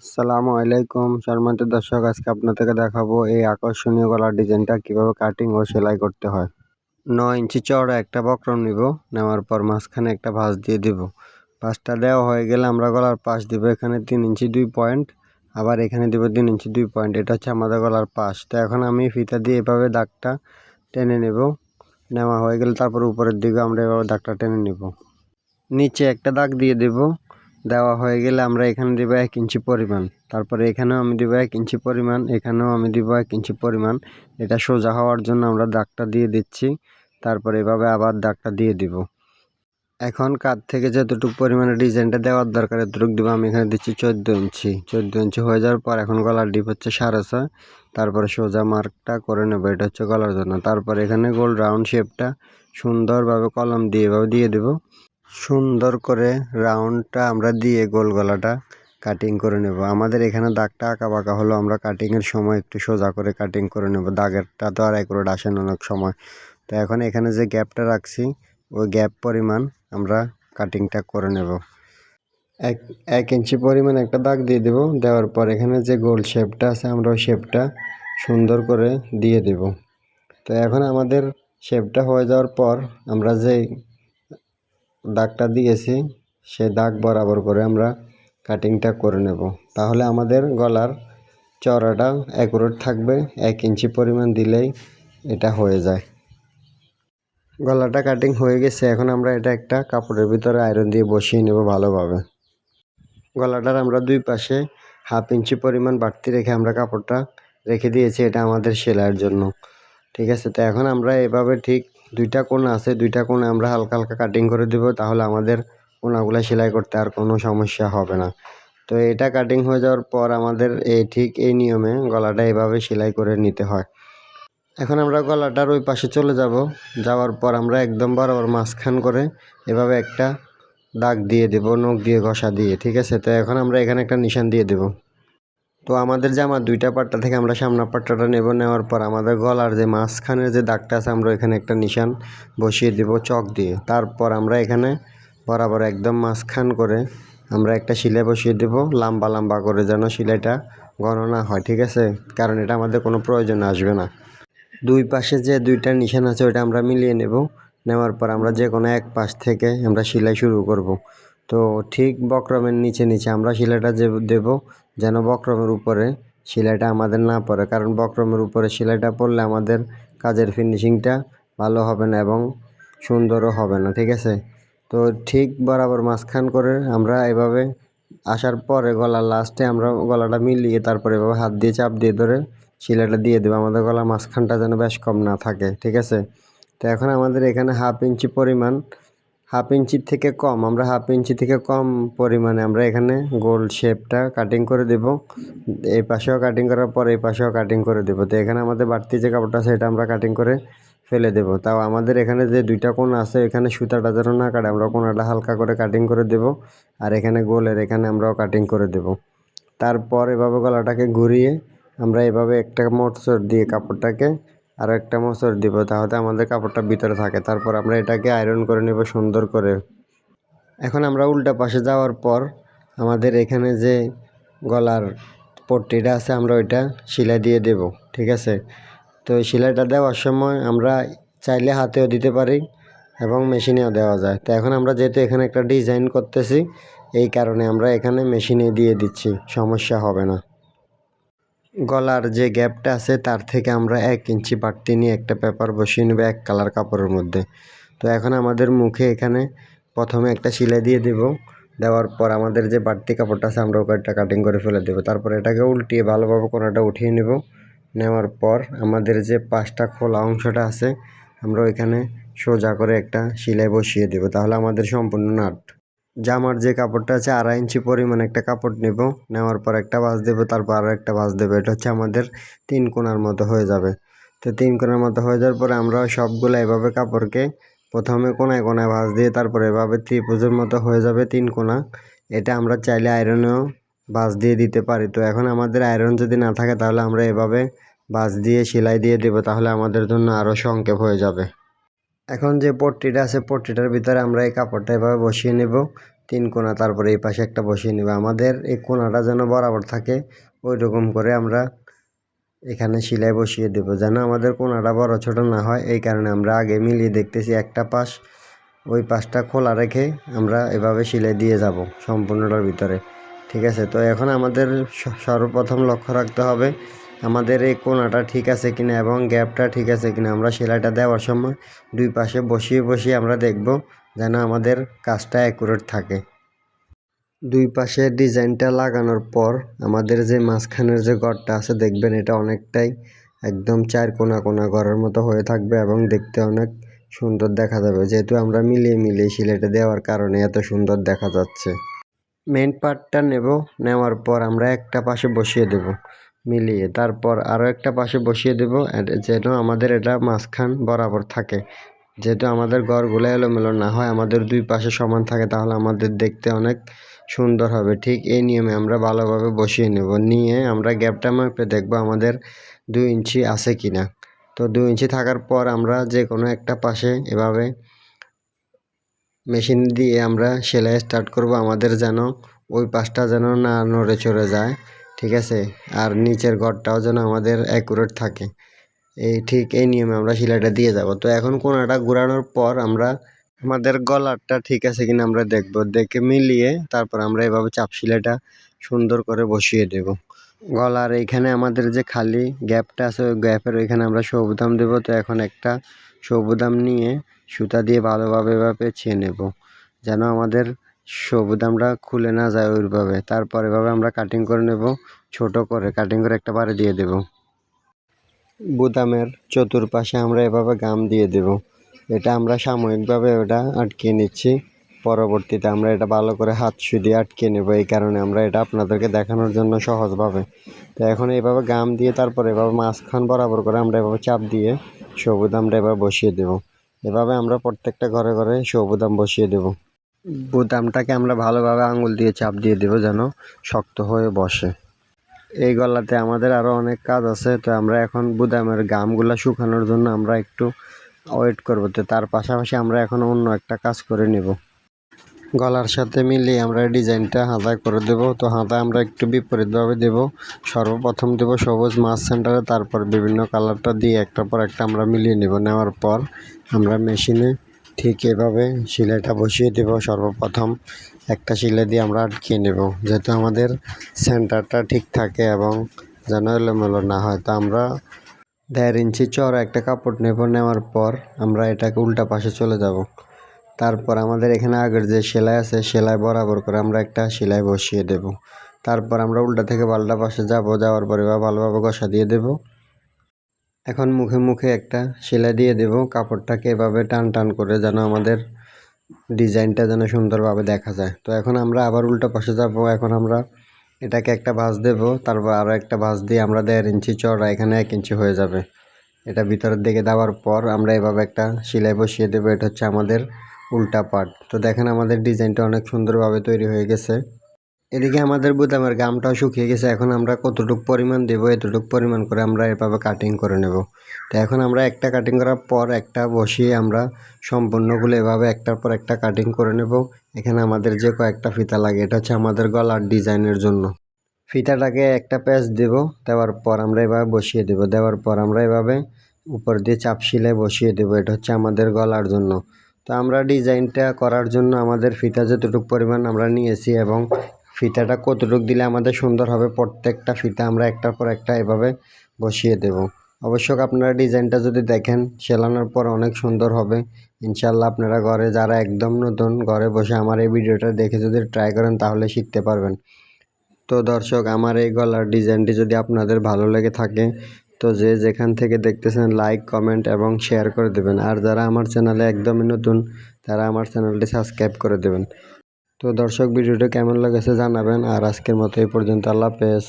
আসসালামু আলাইকুম, সম্মানিত দর্শক, আজকে আপনাদেরকে দেখাবো এই আকর্ষণীয় গলার ডিজাইনটা কীভাবে কাটিং ও সেলাই করতে হয়। নয় ইঞ্চি চওড়া একটা বক্রম নিব, নেওয়ার পর মাঝখানে একটা ভাঁজ দিয়ে দিব। ভাঁজটা দেওয়া হয়ে গেলে আমরা গলার পাশ দিব এখানে তিন ইঞ্চি দুই পয়েন্ট, আবার এখানে দিব তিন ইঞ্চি দুই পয়েন্ট। এটা হচ্ছে আমাদের গলার পাশ। তো এখন আমি ফিতা দিয়ে এভাবে দাগটা টেনে নেব। নেওয়া হয়ে গেলে তারপর উপরের দিকে আমরা এভাবে দাগটা টেনে নেব। নিচে একটা দাগ দিয়ে দেব। দেওয়া হয়ে গেলে আমরা এখানে দেবো এক ইঞ্চি পরিমাণ। তারপরে এখানেও আমি দেবো এক ইঞ্চি পরিমাণ, এখানেও আমি দিব এক ইঞ্চি পরিমাণ। এটা সোজা হওয়ার জন্য আমরা দাগটা দিয়ে দিচ্ছি। তারপরে এভাবে আবার দাগটা দিয়ে দিব। এখন কাত থেকে যতটুকু পরিমাণে ডিজাইনটা দেওয়ার দরকার, এতটুকু দেবো। আমি এখানে দিচ্ছি চোদ্দ ইঞ্চি। চোদ্দ ইঞ্চি হয়ে যাওয়ার পর এখন গলার ডিপ হচ্ছে সাড়ে ছয়। তারপরে সোজা মার্কটা করে নেব, এটা হচ্ছে গলার জন্য। তারপর এখানে গোল রাউন্ড শেপটা সুন্দরভাবে কলম দিয়ে এভাবে দিয়ে দেবো। সুন্দর করে রাউন্ডটা আমরা দিয়ে গোল গলাটা কাটিং করে নেব। আমাদের এখানে দাগটা আঁকা বাঁকা হলো, আমরা কাটিংয়ের সময় একটু সোজা করে কাটিং করে নেব। দাগেরটা তো আর একরোড আসে না অনেক সময়। তো এখন এখানে যে গ্যাপটা রাখছি, ওই গ্যাপ পরিমাণ আমরা কাটিংটা করে নেব। এক এক ইঞ্চি পরিমাণ একটা দাগ দিয়ে দেব। দেওয়ার পর এখানে যে গোল শেপটা আছে, আমরা ওই শেপটা সুন্দর করে দিয়ে দেব। তো এখন আমাদের শেপটা হয়ে যাওয়ার পর আমরা যে দাগটা দিয়েছি সে দাগ বরাবর করে আমরা কাটিংটা করে নেব। তাহলে আমাদের গলার চড়াটা অ্যাকুরেট থাকবে, এক ইঞ্চি পরিমাণ দিলেই এটা হয়ে যায়। গলাটা কাটিং হয়ে গেছে, এখন আমরা এটা একটা কাপড়ের ভিতরে আয়রন দিয়ে বসিয়ে নেব ভালোভাবে। গলাটার আমরা দুই পাশে হাফ ইঞ্চি পরিমাণ বাড়তি রেখে আমরা কাপড়টা রেখে দিয়েছি, এটা আমাদের সেলাইয়ের জন্য। ঠিক আছে, তো এখন আমরা এভাবে ঠিক দুইটা কোণ আছে, দুইটা কোণে আমরা হালকা হালকা কাটিং করে দেব, তাহলে আমাদের কোনাগুলো সেলাই করতে আর কোনো সমস্যা হবে না। তো এটা কাটিং হয়ে যাওয়ার পর আমাদের এই ঠিক এই নিয়মে গলাটা এভাবে সেলাই করে নিতে হয়। এখন আমরা গলাটার ওই পাশে চলে যাব। যাওয়ার পর আমরা একদম বরাবর মাঝখান করে এভাবে একটা দাগ দিয়ে দেব, নখ দিয়ে ঘষা দিয়ে, ঠিক আছে? তো এখন আমরা এখানে একটা নিশান দিয়ে দেব। তো আমাদের জামার দুইটা পাট্টা থেকে আমরা সামনা পাট্টাটা নেব, নেওয়ার পর আমাদের গলার যে মাঝখানের যে দাগটা আছে, আমরা এখানে একটা নিশান বসিয়ে দেব চক দিয়ে। তারপর আমরা এখানে বরাবর একদম মাঝখান করে আমরা একটা সিলাই বসিয়ে দেব, লম্বা লম্বা করে যেন সিলাইটা গণনা হয়, ঠিক আছে? কারণ এটা আমাদের কোনো প্রয়োজন আসবে না। দুই পাশে যে দুইটা নিশান আছে, ওইটা আমরা মিলিয়ে নেব। নেওয়ার পর আমরা যে কোনো এক পাশ থেকে আমরা সেলাই শুরু করব। তো ঠিক বক্রমের নিচে নিচে আমরা সেলাইটা যে দেব যেন বক্রমের উপরে সেলাইটা আমাদের না পড়ে। কারণ বক্রমের উপরে সেলাইটা পড়লে আমাদের কাজের ফিনিশিংটা ভালো হবে না এবং সুন্দরও হবে না, ঠিক আছে? তো ঠিক বরাবর মাঝখান করে আমরা এভাবে আসার পরে গলার লাস্টে আমরা গলাটা মিলিয়ে তারপরে এভাবে হাত দিয়ে চাপ দিয়ে ধরে সেলাইটা দিয়ে দেবো। আমাদের গলা মাঝখানটা যেন বেশ কম না থাকে, ঠিক আছে? তো এখন আমাদের এখানে হাফ ইঞ্চি পরিমাণ হাফ ইঞ্চির থেকে কম, আমরা হাফ ইঞ্চি থেকে কম পরিমাণে আমরা এখানে গোল শেপটা কাটিং করে দেব। এই পাশেও কাটিং করার পর এই পাশেও কাটিং করে দেব। তো এখানে আমাদের বাড়তি যে কাপড়টা এটা আমরা কাটিং করে ফেলে দেব। তাও আমাদের এখানে যে দুইটা কোণ আছে, এখানে সুতাটা যেন না কাটে, আমরা কোনাটা হালকা করে কাটিং করে দেব। আর এখানে গোলের এখানে আমরাও কাটিং করে দেব। তারপর এভাবে গলাটাকে ঘুরিয়ে আমরা এভাবে একটা মোটর দিয়ে কাপড়টাকে আরও একটা মোচড় দিব, তাহলে আমাদের কাপড়টা ভিতরে থাকে। তারপর আমরা এটাকে আয়রন করে নেব সুন্দর করে। এখন আমরা উল্টা পাশে যাওয়ার পর আমাদের এখানে যে গলার পট্টিটা আছে, আমরা ওইটা সেলাই দিয়ে দেব, ঠিক আছে? তো সেলাইটা দেওয়ার সময় আমরা চাইলে হাতেও দিতে পারি এবং মেশিনেও দেওয়া যায়। তো এখন আমরা যেহেতু এখানে একটা ডিজাইন করতেছি, এই কারণে আমরা এখানে মেশিনে দিয়ে দিচ্ছি, সমস্যা হবে না। গলার যে গ্যাপটা আছে তার থেকে আমরা এক ইঞ্চি বাড়তি নিয়ে একটা পেপার বসিয়ে নেব এক কালার কাপড়ের মধ্যে। তো এখন আমাদের মুখে এখানে প্রথমে একটা সেলাই দিয়ে দেব। দেওয়ার পর আমাদের যে বাড়তি কাপড়টা আছে আমরা ওটা কাটিং করে ফেলে দেবো। তারপর এটাকে উল্টিয়ে ভালোভাবে কোনোটা উঠিয়ে নেব। নেওয়ার পর আমাদের যে পাঁচটা খোলা অংশটা আছে আমরা ওইখানে সোজা করে একটা সেলাই বসিয়ে দেবো। তাহলে আমাদের সম্পূর্ণ নাট। জামার যে কাপড়টা আছে আড়াই ইঞ্চি পরিমাণ একটা কাপড় নেব। নেওয়ার পর একটা বাস দেবো, তারপর আরও একটা বাস দেবো। এটা হচ্ছে আমাদের তিন কোনার মতো হয়ে যাবে। তো তিন কোনার মতো হয়ে যাওয়ার পরে আমরা সবগুলো এভাবে কাপড়কে প্রথমে কোনায় কোনায় ভাঁজ দিয়ে তারপরে এভাবে ত্রিভুজের মতো হয়ে যাবে তিন কোনা। এটা আমরা চাইলে আয়রনেও বাস দিয়ে দিতে পারি। তো এখন আমাদের আয়রন যদি না থাকে তাহলে আমরা এভাবে বাস দিয়ে সেলাই দিয়ে দেবো, তাহলে আমাদের জন্য আরও সংক্ষেপ হয়ে যাবে। এখন যে পট্টিটা আছে, পট্টিটার ভিতরে আমরা এই কাপড়টা এভাবে বসিয়ে নেব। তিন কোনা তারপরে এই পাশে একটা বসিয়ে নেব। আমাদের এই কোনাটা যেন বরাবর থাকে ওই রকম করে আমরা এখানে সেলাই বসিয়ে দেব, যেন আমাদের কোনাটা বড় ছোট না হয়। এই কারণে আমরা আগে মিলিয়ে দেখতেছি একটা পাশ, ওই পাশটা খোলা রেখে আমরা এভাবে সেলাই দিয়ে যাব সম্পূর্ণটার ভিতরে। ঠিক আছে? তো এখন আমাদের সর্বপ্রথম লক্ষ্য রাখতে হবে আমাদের এই কোনাটা ঠিক আছে কিনা এবং গ্যাপটা ঠিক আছে কিনা, আমরা সেলাইটা দেওয়ার সময় দুই পাশে বসিয়ে বসিয়ে আমরা দেখব যেন আমাদের কাজটা অ্যাকুরেট থাকে। দুই পাশে ডিজাইনটা লাগানোর পর আমাদের যে মাঝখানের যে ঘরটা আছে, দেখবেন এটা অনেকটাই একদম চার কোনা কোনা ঘরের মতো হয়ে থাকবে এবং দেখতে অনেক সুন্দর দেখা যাবে। যেহেতু আমরা মিলিয়ে মিলিয়ে সিলেটে দেওয়ার কারণে এত সুন্দর দেখা যাচ্ছে। মেন পার্টটা নেব, নেওয়ার পর আমরা একটা পাশে বসিয়ে দেব। মিলিয়ে তারপর আরও একটা পাশে বসিয়ে দেবো যেন আমাদের এটা মাঝখান বরাবর থাকে। যেহেতু আমাদের ঘরগুলো এলোমেলো না হয়, আমাদের দুই পাশে সমান থাকে, তাহলে আমাদের দেখতে অনেক সুন্দর হবে। ঠিক এই নিয়মে আমরা ভালোভাবে বসিয়ে নেব। নিয়ে আমরা গ্যাপটা মাপে দেখব আমাদের দুই ইঞ্চি আছে কি না তো দুই ইঞ্চি থাকার পর আমরা যে কোনো একটা পাশে এভাবে মেশিন দিয়ে আমরা সেলাই স্টার্ট করব। আমাদের যেন ওই পাশটা যেন না নড়ে চড়ে যায়। ঠিক আছে? আর নিচের গড়টাও যেন আমাদের অ্যাকুরেট থাকে। এই ঠিক এই নিয়মে আমরা সেলাইটা দিয়ে যাব। তো এখন কোনাটা ঘোরানোর পর আমরা আমাদের গলারটা ঠিক আছে কিনা আমরা দেখব। দেখে মিলিয়ে তারপর আমরা এভাবে চাপ সেলাইটা সুন্দর করে বসিয়ে দেব। গলার এইখানে আমাদের যে খালি গ্যাপটা আছে, ওই গ্যাপের ওইখানে আমরা সবুদাম দেবো। তো এখন একটা সবুদাম নিয়ে সুতা দিয়ে ভালোভাবে এভাবে পেঁচিয়ে নেব। যেন আমাদের সবুদামটা খুলে না যায় ওইভাবে। তারপর এভাবে আমরা কাটিং করে নেব, ছোট করে। কাটিং করে একটা বারে দিয়ে দেব। বুদামের চতুর্পাশে আমরা এভাবে গাম দিয়ে দেব। এটা আমরা সাময়িকভাবে ওটা আটকে নিচ্ছি। পরবর্তীতে আমরা এটা ভালো করে হাত দিয়ে আটকে নেব। এই কারণে আমরা এটা আপনাদেরকে দেখানোর জন্য সহজভাবে। তো এখন এইভাবে গাম দিয়ে তারপর এভাবে মাঝখান বরাবর করে আমরা এভাবে চাপ দিয়ে সবুদামটা এবার বসিয়ে দেব। এভাবে আমরা প্রত্যেকটা ঘরে ঘরে সবুদাম বসিয়ে দেব। বুদামটাকে আমরা ভালোভাবে আঙুল দিয়ে চাপ দিয়ে দেব যেন শক্ত হয়ে বসে। এই গলাতে আমাদের আরও অনেক কাজ আছে, তো আমরা এখন বুদামের গামগুলা শুকানোর জন্য আমরা একটু ওয়েট করব। তো তার পাশাপাশি আমরা এখন অন্য একটা কাজ করে নেব। গলার সাথে মিলিয়ে আমরা ডিজাইনটা হাতা করে দেব। তো হাতা আমরা একটু বিপরীতভাবে দেব। সর্বপ্রথম দেব সবুজ মাছ সেন্টারে তারপর বিভিন্ন কালারটা দিয়ে একটার পর একটা আমরা মিলিয়ে নেব। নেওয়ার পর আমরা মেশিনে ঠিক এভাবে সেলাইটা বসিয়ে দেব। সর্বপ্রথম একটা সেলাই দিয়ে আমরা আটকিয়ে নেব। যেহেতু আমাদের সেন্টারটা ঠিক থাকে এবং যেন এলোমেলো না হয়, তো আমরা দেড় ইঞ্চি চড়া একটা কাপড় নেব। নেওয়ার পর আমরা এটাকে উল্টা পাশে চলে যাব। তারপর আমাদের এখানে আগের যে সেলাই আছে, সেলাই বরাবর করে আমরা একটা সেলাই বসিয়ে দেব। তারপর আমরা উল্টা থেকে পাল্টা পাশে যাব। যাওয়ার পরে বা ভালোভাবে ঘষা দিয়ে দেব। এখন মুখে মুখে একটা সেলাই দিয়ে দেব। কাপড়টাকে এভাবে টান টান করে যেন আমাদের ডিজাইনটা যেন সুন্দরভাবে দেখা যায়। তো এখন আমরা আবার উল্টো পাশে যাব। এখন আমরা এটাকে একটা ভাঁজ দেব। তারপর আরও একটা ভাঁজ দিয়ে আমরা দেড় ইঞ্চি চড়া এখানে এক ইঞ্চি হয়ে যাবে। এটা ভিতরের দিকে দেওয়ার পর আমরা এভাবে একটা সেলাই বসিয়ে দেবো। এটা হচ্ছে আমাদের উল্টা পার্ট। তো দেখেন আমাদের ডিজাইনটা অনেক সুন্দরভাবে তৈরি হয়ে গেছে। এদিকে আমাদের বুদামের গামটাও শুকিয়ে গেছে, এখন আমরা কতটুকু পরিমাণ দেবো, এতটুকু পরিমাণ করে আমরা এভাবে কাটিং করে নেব। তো এখন আমরা একটা কাটিং করার পর একটা বসিয়ে আমরা সম্পূর্ণগুলো এভাবে একটার পর একটা কাটিং করে নেব। এখানে আমাদের যে কয়েকটা ফিতা লাগে, এটা হচ্ছে আমাদের গলার ডিজাইনের জন্য। ফিতাটাকে একটা প্যাচ দেব, দেওয়ার পর আমরা এভাবে বসিয়ে দেব, দেওয়ার পর আমরা এভাবে উপর দিয়ে চাপ শিলে বসিয়ে দেব, এটা হচ্ছে আমাদের গলার জন্য। তো আমরা ডিজাইনটা করার জন্য আমাদের ফিতা যতটুকু পরিমাণ আমরা নিয়েছি এবং ফিতাটা কতটুকু দিলে আমাদের সুন্দর হবে? প্রত্যেকটা ফিতা আমরা একটার পর একটা এভাবে বসিয়ে দেব। অবশ্য আপনারা ডিজাইনটা যদি দেখেন, সেলানোর পর অনেক সুন্দর হবে। ইনশাল্লাহ আপনারা ঘরে যারা একদম নতুন ঘরে বসে আমার এই ভিডিওটা দেখে যদি ট্রাই করেন, তাহলে শিখতে পারবেন। তো দর্শক, আমার এই গলার ডিজাইনটি যদি আপনাদের ভালো লেগে থাকে, তো যে যেখান থেকে দেখতেছেন লাইক কমেন্ট এবং শেয়ার করে দেবেন। আর যারা আমার চ্যানেলে একদমই নতুন, তারা আমার চ্যানেলটি সাবস্ক্রাইব করে দেবেন। তো দর্শক ভিডিওটা কেমন লেগেছে জানাবেন। আর আজকের মতো এই পর্যন্ত। আল্লাহ হাফেজ।